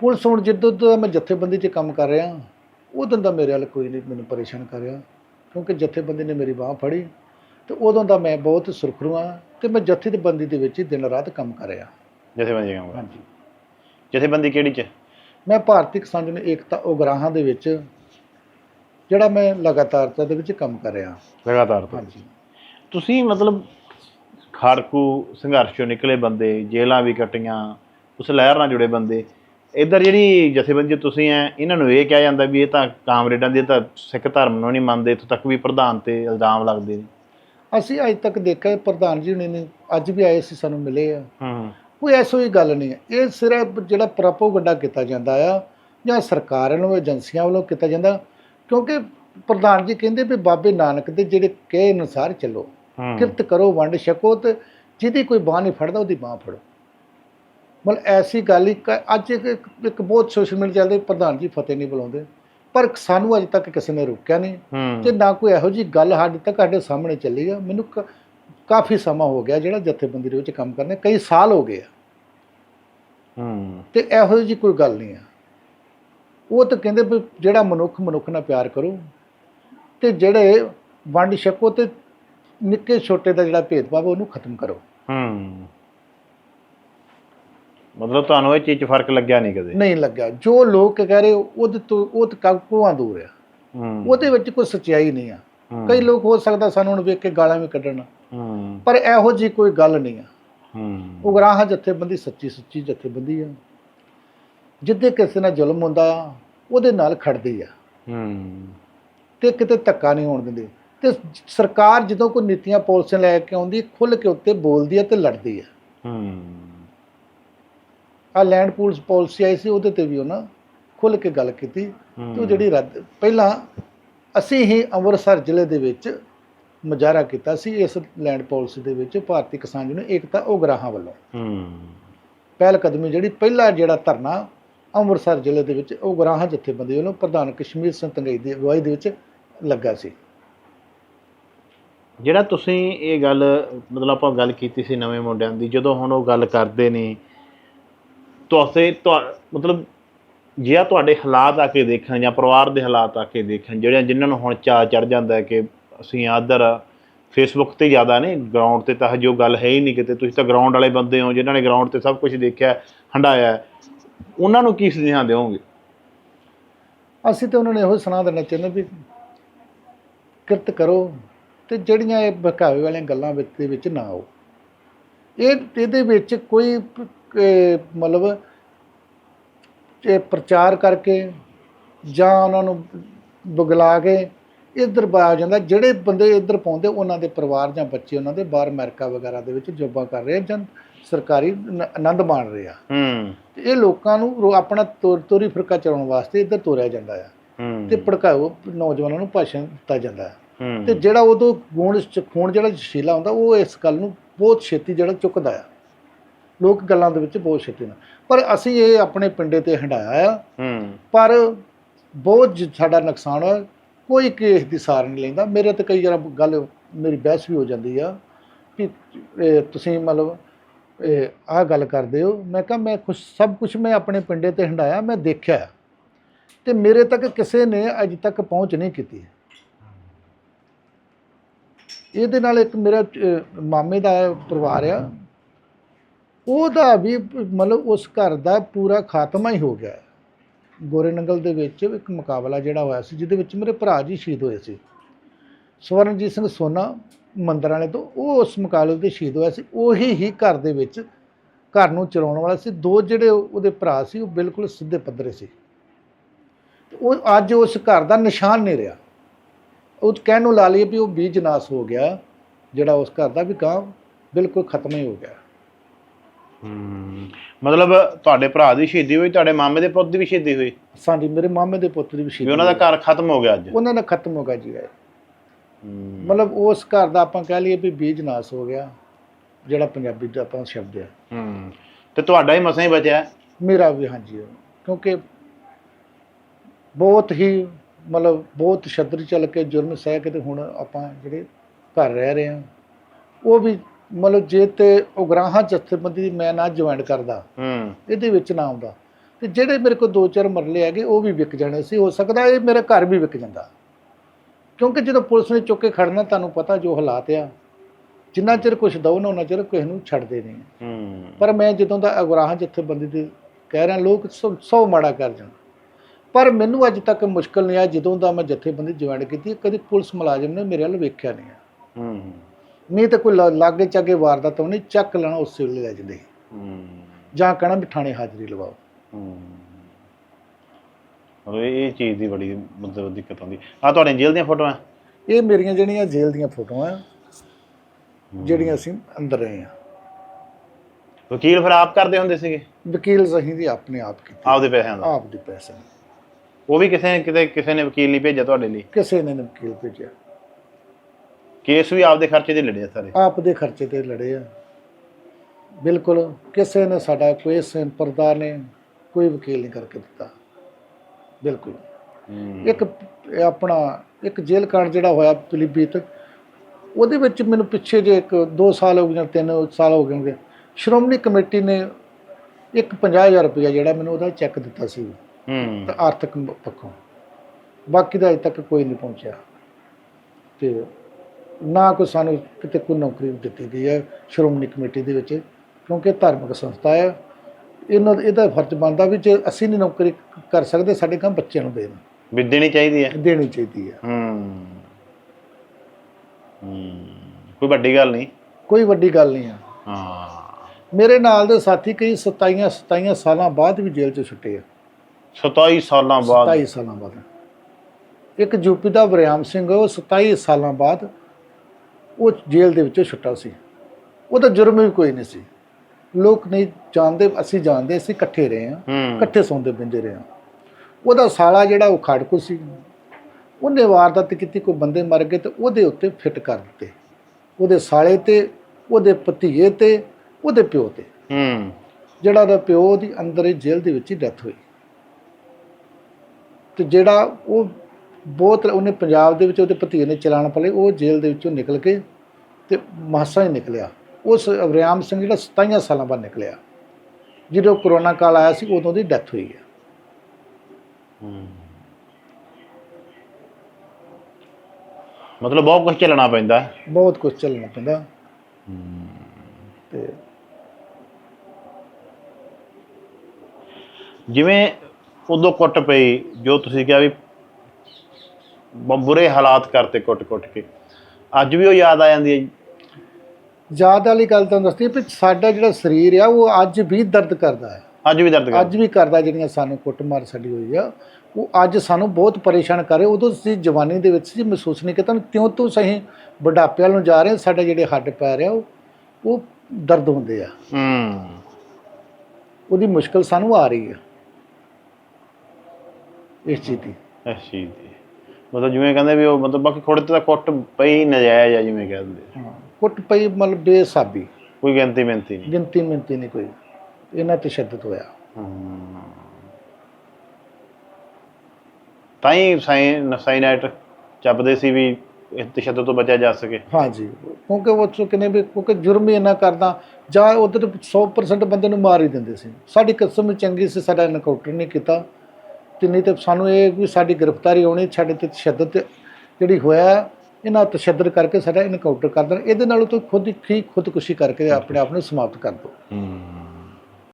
Police ਹੁਣ ਜਦੋਂ ਤੋਂ ਮੈਂ ਜਥੇਬੰਦੀ 'ਚ ਕੰਮ ਕਰ ਰਿਹਾ ਉਦੋਂ ਦਾ ਮੇਰੇ ਵੱਲ ਕੋਈ ਨਹੀਂ ਮੈਨੂੰ ਪਰੇਸ਼ਾਨ ਕਰ ਰਿਹਾ ਕਿਉਂਕਿ ਜਥੇਬੰਦੀ ਨੇ ਮੇਰੀ ਬਾਹ ਫੜੀ ਤੇ ਉਦੋਂ ਦਾ ਮੈਂ ਬਹੁਤ ਸੁਰਖਰੂ ਹਾਂ ਤੇ ਮੈਂ ਜਥੇਬੰਦੀ ਦੇ ਵਿੱਚ ਹੀ ਦਿਨ ਰਾਤ ਕੰਮ ਕਰ ਰਿਹਾ। ਜਥੇਬੰਦੀ ਕੰਮ ਹਾਂਜੀ। ਜਥੇਬੰਦੀ ਕਿਹੜੀ ਚ? ਮੈਂ ਭਾਰਤੀ ਕਿਸਾਨ ਯੂਨੀਅਨ ਏਕਤਾ ਉਗਰਾਹਾਂ ਦੇ ਵਿੱਚ ਜਿਹੜਾ ਮੈਂ ਲਗਾਤਾਰਤਾ ਦੇ ਵਿੱਚ ਕੰਮ ਕਰ ਰਿਹਾ। ਲਗਾਤਾਰ ਤੋਂ। ਹਾਂਜੀ। ਤੁਸੀਂ ਮਤਲਬ ਖਾੜਕੂ ਸੰਘਰਸ਼ ਚੋਂ ਨਿਕਲੇ ਬੰਦੇ ਜੇਲ੍ਹਾਂ ਵੀ ਕੱਟੀਆਂ ਉਸ ਲਹਿਰ ਨਾਲ ਜੁੜੇ ਬੰਦੇ ਇੱਧਰ ਜਿਹੜੀ ਜਥੇਬੰਦੀ ਤੁਸੀਂ ਐ ਇਹਨਾਂ ਨੂੰ ਇਹ ਕਿਹਾ ਜਾਂਦਾ ਵੀ ਇਹ ਤਾਂ ਕਾਮਰੇਡਾਂ ਦੀ ਤਾਂ ਸਿੱਖ ਧਰਮ ਨੂੰ ਨਹੀਂ ਮੰਨਦੇ ਇੱਥੋਂ ਤੱਕ ਵੀ ਪ੍ਰਧਾਨ ਤੇ ਇਲਜ਼ਾਮ ਲੱਗਦੇ ਨੇ। ਅਸੀਂ ਅੱਜ ਤੱਕ ਦੇਖਿਆ ਪ੍ਰਧਾਨ ਜੀ ਹੁਣੇ ਨੇ ਅੱਜ ਵੀ ਆਏ ਸੀ ਸਾਨੂੰ ਮਿਲੇ ਆ। ਹੂੰ। ਕੋਈ ਐਸੋ ਹੀ ਗੱਲ ਨਹੀਂ ਹੈ। ਇਹ ਸਿਰਫ ਜਿਹੜਾ ਪ੍ਰੋਪੋਗੰਡਾ ਕੀਤਾ ਜਾਂਦਾ ਆ ਜਾਂ ਸਰਕਾਰ ਵੱਲੋਂ ਏਜੰਸੀਆਂ ਵੱਲੋਂ ਕੀਤਾ ਜਾਂਦਾ ਕਿਉਂਕਿ ਪ੍ਰਧਾਨ ਜੀ ਕਹਿੰਦੇ ਵੀ ਬਾਬੇ ਨਾਨਕ ਦੇ ਜਿਹੜੇ ਕਹੇ ਅਨੁਸਾਰ ਚੱਲੋ। ਕਿਰਤ ਕਰੋ ਵੰਡ ਛਕੋ ਤੇ ਜਿਹਦੀ ਕੋਈ ਬਾਹ ਨਹੀਂ ਫੜਦਾ ਉਹਦੀ ਬਾਹ ਫੜੋ। ਮਤਲਬ ਐਸੀ ਗੱਲ ਹੀ ਕ- ਅੱਜ ਇੱਕ ਇੱਕ- ਇੱਕ ਬਹੁਤ ਸੋਸ਼ਲ ਮੀਡੀਆ ਚੱਲਦੇ ਪ੍ਰਧਾਨ ਜੀ ਫਤਿਹ ਨਹੀਂ ਬੁਲਾਉਂਦੇ। ਪਰ ਸਾਨੂੰ ਅਜੇ ਤੱਕ ਕਿਸੇ ਨੇ ਰੋਕਿਆ ਨਹੀਂ। ਤੇ ਨਾ ਕੋਈ ਇਹੋ ਜੀ ਗੱਲ ਸਾਡੇ ਤੱਕ ਸਾਡੇ ਸਾਹਮਣੇ ਚੱਲੀ ਆ। ਮੈਨੂੰ ਕਾਫੀ ਸਮਾਂ ਹੋ ਗਿਆ ਜਿਹੜਾ ਜਥੇਬੰਦੀ ਦੇ ਵਿੱਚ ਕੰਮ ਕਰਨੇ। ਕਈ ਸਾਲ ਹੋ ਗਏ ਆ। ਹੂੰ। ਤੇ ਇਹੋ ਜਿਹੀ ਕੋਈ ਗੱਲ ਨਹੀਂ ਆ। ਉਹ ਤਾਂ ਕਹਿੰਦੇ ਵੀ ਜਿਹੜਾ ਮਨੁੱਖ ਮਨੁੱਖ ਨਾਲ ਪਿਆਰ ਕਰੋ। ਤੇ ਜਿਹੜੇ ਵੰਡ ਛਕੋ ਤੇ ਨਿੱਕੇ ਛੋਟੇ ਦਾ ਜਿਹੜਾ ਭੇਦਭਾਵ ਉਹਨੂੰ ਖਤਮ ਕਰੋ। ਹੂੰ। ਮਤਲਬ ਤੁਹਾਨੂੰ ਇਹ ਚੀਜ਼ 'ਚ ਫ਼ਰਕ ਲੱਗਿਆ ਨਹੀਂ ਕਦੇ? ਨਹੀਂ ਲੱਗਾ ਜੋ ਲੋਕ ਕਹਿ ਰਹੇ ਉਹਦੇ ਤੋਂ ਉਹ ਤਾਂ ਕਾਕੂਆਂ ਦੂਰ ਆ। ਹੂੰ। ਉਹਦੇ ਵਿੱਚ ਕੋਈ ਸੱਚਾਈ ਨਹੀਂ ਆ। ਕਈ ਲੋਕ ਹੋ ਸਕਦਾ ਸਾਨੂੰ ਹੁਣ ਵੇਖ ਕੇ ਗਾਲਾਂ ਵੀ ਕੱਢਣ। ਹੂੰ। ਪਰ ਇਹੋ ਜੀ ਕੋਈ ਗੱਲ ਨਹੀਂ ਆ। ਹੂੰ। ਉਗਰਾਹਾਂ ਜਥੇਬੰਦੀ ਸੱਚੀ ਸੁੱਚੀ ਜਥੇਬੰਦੀ ਆ। ਜਿੱਦੇ ਕਿਸੇ ਨਾਲ ਜ਼ੁਲਮ ਹੁੰਦਾ ਉਹਦੇ ਨਾਲ ਖੜਦੀ ਆ। ਹੂੰ। ਤੇ ਕਿਤੇ ਧੱਕਾ ਨਹੀਂ ਹੋਣ ਦਿੰਦੀ। ਤੇ ਸਰਕਾਰ ਜਦੋਂ ਕੋਈ ਨੀਤੀਆਂ ਪਾਲਿਸੀਆਂ ਲੈ ਕੇ ਆਉਂਦੀ ਖੁੱਲ ਕੇ ਉੱਤੇ ਬੋਲਦੀ ਆ ਤੇ ਲੜਦੀ ਆ। ਹੂੰ। ਆ ਲੈਂਡ ਪੂਲਸ ਪਾਲਿਸੀ ਆਈ ਸੀ ਉਹਦੇ ਤੇ ਵੀ ਉਹਨਾਂ ਖੁੱਲ ਕੇ ਗੱਲ ਕੀਤੀ ਤੇ ਉਹ ਜਿਹੜੀ ਰੱਦ ਪਹਿਲਾਂ ਅਸੀਂ ਹੀ ਅੰਮ੍ਰਿਤਸਰ ਜ਼ਿਲ੍ਹੇ ਦੇ ਵਿੱਚ ਮੁਜ਼ਾਹਰਾ ਕੀਤਾ ਸੀ ਇਸ ਲੈਂਡ ਪਾਲਿਸੀ ਦੇ ਵਿੱਚ ਭਾਰਤੀ ਕਿਸਾਨ ਯੂਨੀਅਨ ਏਕਤਾ ਉਗਰਾਹਾਂ ਵੱਲੋਂ। ਹੂੰ। ਪਹਿਲ ਕਦਮੀ ਜਿਹੜੀ ਪਹਿਲਾ ਜਿਹੜਾ ਧਰਨਾ ਅੰਮ੍ਰਿਤਸਰ ਜ਼ਿਲ੍ਹੇ ਦੇ ਵਿੱਚ ਉਗਰਾਹਾਂ ਜਥੇਬੰਦੀ ਵੱਲੋਂ ਪ੍ਰਧਾਨ ਕਸ਼ਮੀਰ ਸਿੰਘ ਤੰਗਈ ਦੀ ਅਗਵਾਈ ਦੇ ਵਿੱਚ ਲੱਗਾ ਸੀ। ਜਿਹੜਾ ਤੁਸੀਂ ਇਹ ਗੱਲ ਮਤਲਬ ਆਪਾਂ ਗੱਲ ਕੀਤੀ ਸੀ ਨਵੇਂ ਮੁੰਡਿਆਂ ਦੀ ਜਦੋਂ ਹੁਣ ਉਹ ਗੱਲ ਕਰਦੇ ਨੇ ਤੁਹਾਡੇ ਤੁਹਾ- ਮਤਲਬ ਜੇ ਆ ਤੁਹਾਡੇ ਹਾਲਾਤ ਆ ਕੇ ਦੇਖਣ ਜਾਂ ਪਰਿਵਾਰ ਦੇ ਹਾਲਾਤ ਆ ਕੇ ਦੇਖਣ ਜਿਹੜੇ ਜਿਨ੍ਹਾਂ ਨੂੰ ਹੁਣ ਚਾਅ ਚੜ ਜਾਂਦਾ ਹੈ ਕਿ ਅਸੀਂ ਆਦਰ ਫੇਸਬੁੱਕ ਤੇ ਜ਼ਿਆਦਾ ਨੇ ਗਰਾਊਂਡ ਤੇ ਤਾਂ ਜੋ ਗੱਲ ਹੈ ਹੀ ਨਹੀਂ ਕਿਤੇ, ਤੁਸੀਂ ਤਾਂ ਗਰਾਊਂਡ ਵਾਲੇ ਬੰਦੇ ਹੋ, ਜਿਨ੍ਹਾਂ ਨੇ ਗਰਾਊਂਡ ਤੇ ਸਭ ਕੁਝ ਦੇਖਿਆ ਹੰਡਾਇਆ ਉਹਨਾਂ ਨੂੰ ਕੀ ਸੁਨੇਹਾ ਦਿਓਗੇ ਅਸੀਂ ਤਾਂ ਉਹਨਾਂ ਨੇ ਇਹੋ ਸੁਣਾ ਦੇਣਾ ਚਾਹੁੰਦੇ ਵੀ ਕਿਰਤ ਕਰੋ ਤੇ ਜਿਹੜੀਆਂ ਇਹ ਬਕਾਵੇ ਵਾਲੀਆਂ ਗੱਲਾਂ ਵਿੱਚ, ਦੇ ਵਿੱਚ ਨਾ ਆਓ। ਇਹ, ਇਹਦੇ ਵਿੱਚ ਕੋਈ ਮਤਲਬ ਇਹ ਪ੍ਰਚਾਰ ਕਰਕੇ ਜਾਂ ਉਹਨਾਂ ਨੂੰ ਬੁਗਲਾ ਕੇ ਇੱਧਰ ਆ ਜਾਂਦਾ ਜਿਹੜੇ ਬੰਦੇ ਇੱਧਰ ਪਾਉਂਦੇ ਉਹਨਾਂ ਦੇ ਪਰਿਵਾਰ ਜਾਂ ਬੱਚੇ ਉਹਨਾਂ ਦੇ ਬਾਹਰ ਅਮਰੀਕਾ ਵਗੈਰਾ ਦੇ ਵਿੱਚ ਜੋਬਾਂ ਕਰ ਰਹੇ ਜਾਂ ਸਰਕਾਰੀ ਆਨੰਦ ਮਾਣ ਰਹੇ ਆ। ਹੂੰ। ਤੇ ਇਹ ਲੋਕਾਂ ਨੂੰ ਆਪਣਾ ਤੋਰ ਤੋਰੀ ਫਿਰਕਾ ਚਲਾਉਣ ਵਾਸਤੇ ਇੱਧਰ ਤੋਰਿਆ ਜਾਂਦਾ ਆ। ਹੂੰ। ਤੇ ਭੜਕਾਓ ਨੌਜਵਾਨਾਂ ਨੂੰ ਭਾਸ਼ਣ ਦਿੱਤਾ ਜਾਂਦਾ ਹੈ। ਤੇ ਜਿਹੜਾ ਉਦੋਂ ਗੁਣ ਖੂਨ ਜਿਹੜਾ ਜਸ਼ੀਲਾ ਹੁੰਦਾ ਉਹ ਇਸ ਗੱਲ ਨੂੰ ਬਹੁਤ ਛੇਤੀ ਜਿਹੜਾ ਚੁੱਕਦਾ ਆ। ਲੋਕ ਗੱਲਾਂ ਦੇ ਵਿੱਚ ਬਹੁਤ ਛੇਤੀ ਨਾਲ ਪਰ ਅਸੀਂ ਇਹ ਆਪਣੇ ਪਿੰਡੇ ਤੇ ਹੰਡਾਇਆ ਆ। ਹੂੰ। ਪਰ ਬਹੁਤ ਸਾਡਾ ਨੁਕਸਾਨ ਹੋਇਆ। ਕੋਈ ਕੇਸ ਦੀ ਸਾਰ ਨਹੀਂ ਲੈਂਦਾ। ਮੇਰੇ ਤੇ ਕਈ ਵਾਰ ਗੱਲ ਮੇਰੀ ਬਹਿਸ ਵੀ ਹੋ ਜਾਂਦੀ ਆ ਕਿ ਤੁਸੀਂ ਮਤਲਬ ਆਹ ਗੱਲ ਕਰਦੇ ਹੋ। ਮੈਂ ਕਿਹਾ ਮੈਂ ਕੁਛ ਸਭ ਕੁਝ ਮੈਂ ਆਪਣੇ ਪਿੰਡੇ ਤੇ ਹੰਡਾਇਆ ਮੈਂ ਦੇਖਿਆ। ਤੇ ਮੇਰੇ ਤੱਕ ਕਿਸੇ ਨੇ ਅਜੇ ਤੱਕ ਪਹੁੰਚ ਨਹੀਂ ਕੀਤੀ। ਇਹਦੇ ਨਾਲ ਇੱਕ ਮੇਰਾ ਮਾਮੇ ਦਾ ਪਰਿਵਾਰ ਆ। ਉਹਦਾ ਵੀ ਮਤਲਬ ਉਸ ਘਰ ਦਾ ਪੂਰਾ ਖਾਤਮਾ ਹੀ ਹੋ ਗਿਆ ਗੋਰੇ ਨੰਗਲ ਦੇ ਵਿੱਚ ਇੱਕ ਮੁਕਾਬਲਾ ਜਿਹੜਾ ਹੋਇਆ ਸੀ, ਜਿਹਦੇ ਵਿੱਚ ਮੇਰੇ ਭਰਾ ਜੀ ਸ਼ਹੀਦ ਹੋਏ ਸੀ। ਸਵਰਨਜੀਤ ਸਿੰਘ ਸੋਨਾ ਮੰਦਰ ਵਾਲੇ ਤੋਂ, ਉਹ ਉਸ ਮੁਕਾਬਲੇ ਦੇ ਸ਼ਹੀਦ ਹੋਇਆ ਸੀ। ਉਹੀ ਹੀ ਘਰ ਦੇ ਵਿੱਚ ਘਰ ਨੂੰ ਚਲਾਉਣ ਵਾਲਾ ਸੀ। ਦੋ ਜਿਹੜੇ ਉਹਦੇ ਭਰਾ ਸੀ, ਉਹ ਬਿਲਕੁਲ ਸਿੱਧੇ ਪੱਧਰੇ ਸੀ। ਤੇ ਉਹ ਅੱਜ ਉਸ ਘਰ ਦਾ ਨਿਸ਼ਾਨ ਨਹੀਂ ਰਿਹਾ। ਉਹ ਕਹਿਣ ਨੂੰ ਲਾ ਲਈਏ ਵੀ ਉਹ ਬੀਜ ਨਾਸ ਹੋ ਗਿਆ, ਜਿਹੜਾ ਉਸ ਘਰ ਦਾ ਵੀ ਕਾਮ ਬਿਲਕੁਲ ਖਤਮ ਹੀ ਹੋ ਗਿਆ। ਹੂੰ। ਮਤਲਬ ਤੁਹਾਡੇ ਭਰਾ ਦੀ ਸ਼ਹੀਦੀ ਹੋਈ ਤੁਹਾਡੇ ਮਾਮੇ ਦੇ ਪੁੱਤ ਦੀ ਵੀ ਸ਼ਹੀਦੀ ਹੋਈ? ਸਾਡੀ ਮੇਰੇ ਮਾਮੇ ਦੇ ਪੁੱਤ ਦੀ ਵੀ ਵੀ ਸ਼ਹੀਦੀ ਉਹਨਾਂ ਦਾ। ਘਰ ਖਤਮ ਹੋ ਗਿਆ ਅੱਜ? ਉਹਨਾਂ ਦਾ ਖਤਮ ਹੋ ਗਿਆ ਜੀ ਇਹ। ਹੂੰ। ਮਤਲਬ ਉਸ ਘਰ ਦਾ ਆਪਾਂ ਕਹਿ ਲਈਏ ਵੀ ਬੀਜ ਨਾਸ ਹੋ ਗਿਆ ਜਿਹੜਾ ਪੰਜਾਬੀ ਦਾ ਆਪਾਂ ਸ਼ਬਦ ਹੈ ਹੂੰ। ਤੇ ਤੁਹਾਡਾ ਹੀ ਮਸਾਂ ਹੀ ਬਚਿਆ? ਮੇਰਾ ਵੀ ਹਾਂਜੀ। ਕਿਉਂਕਿ ਬਹੁਤ ਹੀ ਮਤਲਬ ਬਹੁਤ ਸ਼ਦਰ ਚੱਲ ਕੇ ਜੁਰਮ ਸਹਿ ਕੇ ਤੇ ਹੁਣ ਆਪਾਂ ਜਿਹੜੇ ਘਰ ਰਹਿ ਰਹੇ ਹਾਂ ਉਹ ਵੀ ਮਤਲਬ ਜੇ ਤੇ ਉਗਰਾਹਾਂ ਜਥੇਬੰਦੀ ਦੀ ਮੈਂ ਨਾ ਜੁਆਇਨ ਕਰਦਾ ਹੂੰ। ਇਹਦੇ ਵਿੱਚ ਨਾ ਆਉਂਦਾ। ਤੇ ਜਿਹੜੇ ਮੇਰੇ ਕੋਲ ਦੋ ਚਾਰ ਮਰਲੇ ਹੈਗੇ ਉਹ ਵੀ ਵਿਕ ਜਾਣੇ ਸੀ ਹੋ ਸਕਦਾ ਇਹ ਮੇਰਾ ਘਰ ਵੀ ਵਿਕ ਜਾਂਦਾ। ਕਿਉਂਕਿ ਜਦੋਂ ਪੁਲਿਸ ਨੇ ਚੁੱਕ ਕੇ ਖੜਨਾ ਤੁਹਾਨੂੰ ਪਤਾ ਜੋ ਹਾਲਾਤ ਆ ਜਿੰਨਾ ਚਿਰ ਕੁਛ ਦਓ ਨਾ ਉਹਨਾਂ ਚਿਰ ਕਿਸੇ ਨੂੰ ਛੱਡਦੇ ਨਹੀਂ। ਹੂੰ। ਪਰ ਮੈਂ ਜਦੋਂ ਦਾ ਅਗਰਾਹਾਂ ਜਥੇਬੰਦੀ ਦੇ ਕਹਿ ਰਿਹਾ ਲੋਕ ਸੌ ਮਾੜਾ ਕਰ ਜਾਣ। ਪਰ ਮੈਨੂੰ ਅੱਜ ਤੱਕ ਮੁਸ਼ਕਲ ਨਹੀਂ ਆ ਜਦੋਂ ਦਾ ਮੈਂ ਜਥੇਬੰਦੀ ਜੁਆਇਨ ਕੀਤੀ ਕਦੀ ਪੁਲਿਸ ਮੁਲਾਜ਼ਮ ਨੇ ਮੇਰੇ ਵੱਲ ਵੇਖਿਆ ਨਹੀਂ। ਹੂੰ। ਨਹੀਂ ਤਾਂ ਕੋਈ ਲਾਗੇ ਚਾਗੇ ਵਾਰਦਾਤ ਹੋਣੀ ਚੱਕ ਲੈਣਾ ਉਸੇ ਵੇਲੇ ਲੈ ਜਾਂਦੇ ਹੂੰ। ਜਾਂ ਕਹਿਣਾ ਵੀ ਥਾਣੇ ਹਾਜ਼ਰੀ ਲਵਾਓ। ਹੂੰ। ਮਤਲਬ ਇਹ ਚੀਜ਼ ਦੀ ਬੜੀ ਮਤਲਬ ਦਿੱਕਤ ਆਉਂਦੀ। ਆ ਤੁਹਾਡੀਆਂ ਜੇਲ੍ਹ ਦੀਆਂ ਫੋਟੋਆਂ? ਇਹ ਮੇਰੀਆਂ ਜਿਹੜੀਆਂ ਜੇਲ੍ਹ ਦੀਆਂ ਫੋਟੋਆਂ ਜਿਹੜੀਆਂ ਅਸੀਂ ਅੰਦਰ ਰਹੇ ਹਾਂ। ਵਕੀਲ ਫਿਰ ਆਪ ਕਰਦੇ ਹੁੰਦੇ ਸੀਗੇ? ਵਕੀਲ ਸਹੀ ਦੀ ਆਪਣੇ ਆਪ ਕੀਤੀ। ਆਪਦੇ ਪੈਸਿਆਂ ਦਾ? ਆਪ ਦੇ ਪੈਸੇ। ਉਹ ਵੀ ਕਿਸੇ ਨੇ ਕਿਤੇ ਕਿਸੇ ਨੇ ਵਕੀਲ ਨਹੀਂ ਭੇਜਿਆ ਤੁਹਾਡੇ ਲਈ? ਕਿਸੇ ਨੇ ਨੀ ਵਕੀਲ ਭੇਜਿਆ। ਕੇਸ ਵੀ ਆਪਦੇ ਖਰਚੇ ਤੇ ਲੜੇ ਆ ਸਾਰੇ। ਆਪ ਦੇ ਖਰਚੇ ਤੇ ਲੜੇ ਆ। ਬਿਲਕੁਲ ਕਿਸੇ ਨੇ ਸਾਡਾ ਕੋਈ ਸੰਪਰਦਾ ਨੇ ਕੋਈ ਵਕੀਲ ਨਹੀਂ ਕਰਕੇ ਦਿੱਤਾ। ਬਿਲਕੁਲ। ਇੱਕ ਆਪਣਾ ਇੱਕ ਜੇਲ੍ਹ ਕਾਂਡ ਜਿਹੜਾ ਹੋਇਆ ਪਿਲੀਭੀਤ ਉਹਦੇ ਵਿੱਚ ਮੈਨੂੰ ਪਿੱਛੇ ਜੇ ਇੱਕ 2 ਸਾਲ ਹੋ ਗਏ ਜਾਂ 3 ਸਾਲ ਹੋ ਗਏ ਹੋਣਗੇ ਸ਼੍ਰੋਮਣੀ ਕਮੇਟੀ ਨੇ ਇੱਕ 50000 ਰੁਪਇਆ ਜਿਹੜਾ ਮੈਨੂੰ ਉਹਦਾ ਚੈੱਕ ਦਿੱਤਾ ਸੀ। ਹੂੰ। ਤੇ ਆਰਥਿਕ ਪੱਖੋਂ। ਬਾਕੀ ਦਾ ਅਜੇ ਤੱਕ ਕੋਈ ਨਹੀਂ ਪਹੁੰਚਿਆ। ਤੇ ਨਾ ਕੋਈ ਸਾਨੂੰ ਕਿਤੇ ਕੋਈ ਨੌਕਰੀ ਦਿੱਤੀ ਗਈ ਹੈ ਸ਼੍ਰੋਮਣੀ ਕਮੇਟੀ ਦੇ ਵਿੱਚ ਕਿਉਂਕਿ ਧਾਰਮਿਕ ਸੰਸਥਾ ਹੈ। ਇਹਨਾਂ ਦਾ- ਇਹਦਾ ਫਰਜ਼ ਬਣਦਾ ਵੀ ਜੇ ਅਸੀਂ ਨਹੀਂ ਨੌਕਰੀ ਕਰ ਸਕਦੇ ਸਾਡੇ ਕੰਮ ਬੱਚਿਆਂ ਨੂੰ ਦੇਣ। ਵੀ ਦੇਣੀ ਚਾਹੀਦੀ ਹੈ। ਦੇਣੀ ਚਾਹੀਦੀ ਹੈ। ਹੂੰ। ਹੂੰ। ਕੋਈ ਵੱਡੀ ਗੱਲ ਨਹੀਂ। ਕੋਈ ਵੱਡੀ ਗੱਲ ਨਹੀਂ ਆ। ਹਾਂ। ਮੇਰੇ ਨਾਲ ਦੇ ਸਾਥੀ ਕਈ 27 27 ਸਾਲਾਂ ਬਾਅਦ ਵੀ ਜੇਲ੍ਹ 'ਚ ਛੁੱਟੇ ਆ। 27 ਸਾਲਾਂ ਬਾਅਦ। 27 ਸਾਲਾਂ ਬਾਅਦ। ਇੱਕ ਯੂਪੀ ਦਾ ਵਰਿਆਮ ਸਿੰਘ ਉਹ 27 ਸਾਲਾਂ ਬਾਅਦ ਉਹ ਜੇਲ੍ਹ ਦੇ ਵਿੱਚੋਂ ਛੁੱਟਾ ਸੀ। ਉਹਦਾ ਜੁਰਮ ਵੀ ਕੋਈ ਨਹੀਂ ਸੀ। ਲੋਕ ਨਹੀਂ ਜਾਣਦੇ ਅਸੀਂ ਜਾਣਦੇ ਅਸੀਂ ਇਕੱਠੇ ਰਹੇ ਹਾਂ। ਇਕੱਠੇ ਸੌਂਦੇ ਬਿੰਦੇ ਰਹੇ ਹਾਂ। ਉਹਦਾ ਸਾਲਾ ਜਿਹੜਾ ਉਹ ਖਾੜਕੂ ਸੀ ਉਹਨੇ ਵਾਰਦਾਤ ਕੀਤੀ ਕੋਈ ਬੰਦੇ ਮਰ ਗਏ ਤੇ ਉਹਦੇ ਉੱਤੇ ਫਿੱਟ ਕਰ ਦਿੱਤੇ। ਉਹਦੇ ਸਾਲੇ ਤੇ ਉਹਦੇ ਭਤੀਏ ਤੇ ਉਹਦੇ ਪਿਓ ਤੇ। ਹੂੰ। ਜਿਹੜਾ ਉਹਦਾ ਪਿਓ ਦੀ ਅੰਦਰ ਜੇਲ੍ਹ ਦੇ ਵਿੱਚ ਹੀ ਡੈਥ ਹੋਈ। ਤੇ ਜਿਹੜਾ ਉਹ ਬਹੁਤ ਉਹਨੇ ਪੰਜਾਬ ਦੇ ਵਿੱਚ ਉਹਦੇ ਭਤੀਏ ਨੇ ਚਲਾਣ ਪਲੇ ਉਹ ਜੇਲ੍ਹ ਦੇ ਵਿੱਚੋਂ ਨਿਕਲ ਕੇ ਤੇ ਮਾਸਾ ਹੀ ਨਿਕਲਿਆ। ਉਸ ਅਵਰਿਆਮ ਸਿੰਘ ਜਿਹੜਾ 27 ਸਾਲਾਂ ਬਾਅਦ ਨਿਕਲਿਆ। ਜਦੋਂ ਕਰੋਨਾ ਕਾਲ ਆਇਆ ਸੀ ਉਦੋਂ ਦੀ ਡੈਥ ਹੋਈ ਹੈ। ਮਤਲਬ ਬਹੁਤ ਕੁਝ ਝੱਲਣਾ ਪੈਂਦਾ। ਬਹੁਤ ਕੁਝ ਚੱਲਣਾ ਪੈਂਦਾ। ਤੇ ਜਿਵੇਂ ਉਦੋਂ ਕੁੱਟ ਪਈ ਜੋ ਤੁਸੀਂ ਕਿਹਾ ਵੀ ਬੁਰੇ ਹਾਲਾਤ ਕਰਤੇ ਕੁੱਟ-ਕੁੱਟ ਕੇ। ਅੱਜ ਵੀ ਉਹ ਯਾਦ ਆ ਜਾਂਦੀ ਹੈ ਜੀ। ਯਾਦ ਵਾਲੀ ਗੱਲ ਤਾਂ ਦੱਸਦੀ ਵੀ ਸਾਡਾ ਜਿਹੜਾ ਸਰੀਰ ਆ ਉਹ ਅੱਜ ਵੀ ਦਰਦ ਕਰਦਾ ਹੈ। ਅੱਜ ਵੀ ਦਰਦ ਕਰਦਾ। ਅੱਜ ਵੀ ਕਰਦਾ ਜਿਹੜੀਆਂ ਸਾਨੂੰ ਕੁੱਟਮਾਰ ਸਾਡੀ ਹੋਈ ਆ। ਉਹ ਅੱਜ ਸਾਨੂੰ ਬਹੁਤ ਪਰੇਸ਼ਾਨ ਕਰ ਰਿਹਾ। ਉਦੋਂ ਅਸੀਂ ਜਵਾਨੀ ਦੇ ਵਿੱਚ ਸੀ ਮਹਿਸੂਸ ਨਹੀਂ ਕੀਤਾ। ਕਿਉਂ ਤੋਂ ਸਹੀ ਬੁਢਾਪੇ ਵੱਲ ਨੂੰ ਜਾ ਰਹੇ ਸਾਡੇ ਜਿਹੜੇ ਹੱਡ ਪੈ ਰਿਹਾ ਉਹ ਉਹ ਦਰਦ ਹੁੰਦੇ ਆ। ਹੂੰ। ਉਹਦੀ ਮੁਸ਼ਕਲ ਸਾਨੂੰ ਆ ਰਹੀ ਆ। ਇਸ ਚੀਜ਼ ਦੀ। ਇਸ ਚੀਜ਼ ਦੀ। ਮਤਲਬ ਜਿਵੇਂ ਕਹਿੰਦੇ ਵੀ ਉਹ ਮਤਲਬ ਬਾਕੀ ਥੋੜੇ ਤੇ ਤਾਂ ਕੁੱਟ ਪਈ ਨਜਾਇਜ਼ ਆ ਜਿਵੇਂ ਕਹਿੰਦੇ ਹਾਂ ਕੁੱਟ ਪਈ ਮਤਲਬ ਬੇਸਾਬੀ। ਕੋਈ ਗਿਣਤੀ ਮਿੰਤੀ ਨਹੀਂ। ਗਿਣਤੀ ਮਿੰਤੀ ਨਹੀਂ ਕੋਈ। ਇਹਨਾਂ ਤਸ਼ੱਦਦ ਹੋਇਆ। ਹੂੰ। ਤਾਂ ਹੀ ਸਾਈ ਸਾਈਨਾਈਟ ਚੱਪਦੇ ਸੀ ਵੀ ਇਸ ਤਸ਼ੱਦਦ ਤੋਂ ਬਚਿਆ ਜਾ ਸਕੇ। ਹਾਂਜੀ। ਕਿਉਂਕਿ ਉਹ ਚੋਂ ਕਿਨੇ ਵੀ ਕਿਉਂਕਿ ਜੁਰਮ ਹੀ ਇੰਨਾ ਕਰਦਾ ਜਾਂ ਉਧਰ 100% ਬੰਦੇ ਨੂੰ ਮਾਰ ਹੀ ਦਿੰਦੇ ਸੀ। ਸਾਡੀ ਕਿਸਮ ਚੰਗੀ ਸੀ ਸਾਡਾ ਇਨਕਾਊਂਟਰ ਨਹੀਂ ਕੀਤਾ। ਤੇ ਨਹੀਂ ਤੇ ਸਾਨੂੰ ਇਹ ਵੀ ਸਾਡੀ ਗ੍ਰਿਫਤਾਰੀ ਹੋਣੀ, ਸਾਡੇ ਤੇ ਤਸ਼ੱਦਦ ਜਿਹੜੀ ਹੋਇਆ, ਇਹਨਾਂ ਤਸ਼ੱਦਦ ਕਰਕੇ ਸਾਡਾ ਇਨਕਾਊਂਟਰ ਕਰ ਦੇਣ। ਇਹਦੇ ਨਾਲੋਂ ਤਾਂ ਖੁਦ ਹੀ ਖੁਦਕੁਸ਼ੀ ਕਰਕੇ ਆਪਣੇ ਆਪ ਨੂੰ ਸਮਾਪਤ ਕਰ ਦਿਓ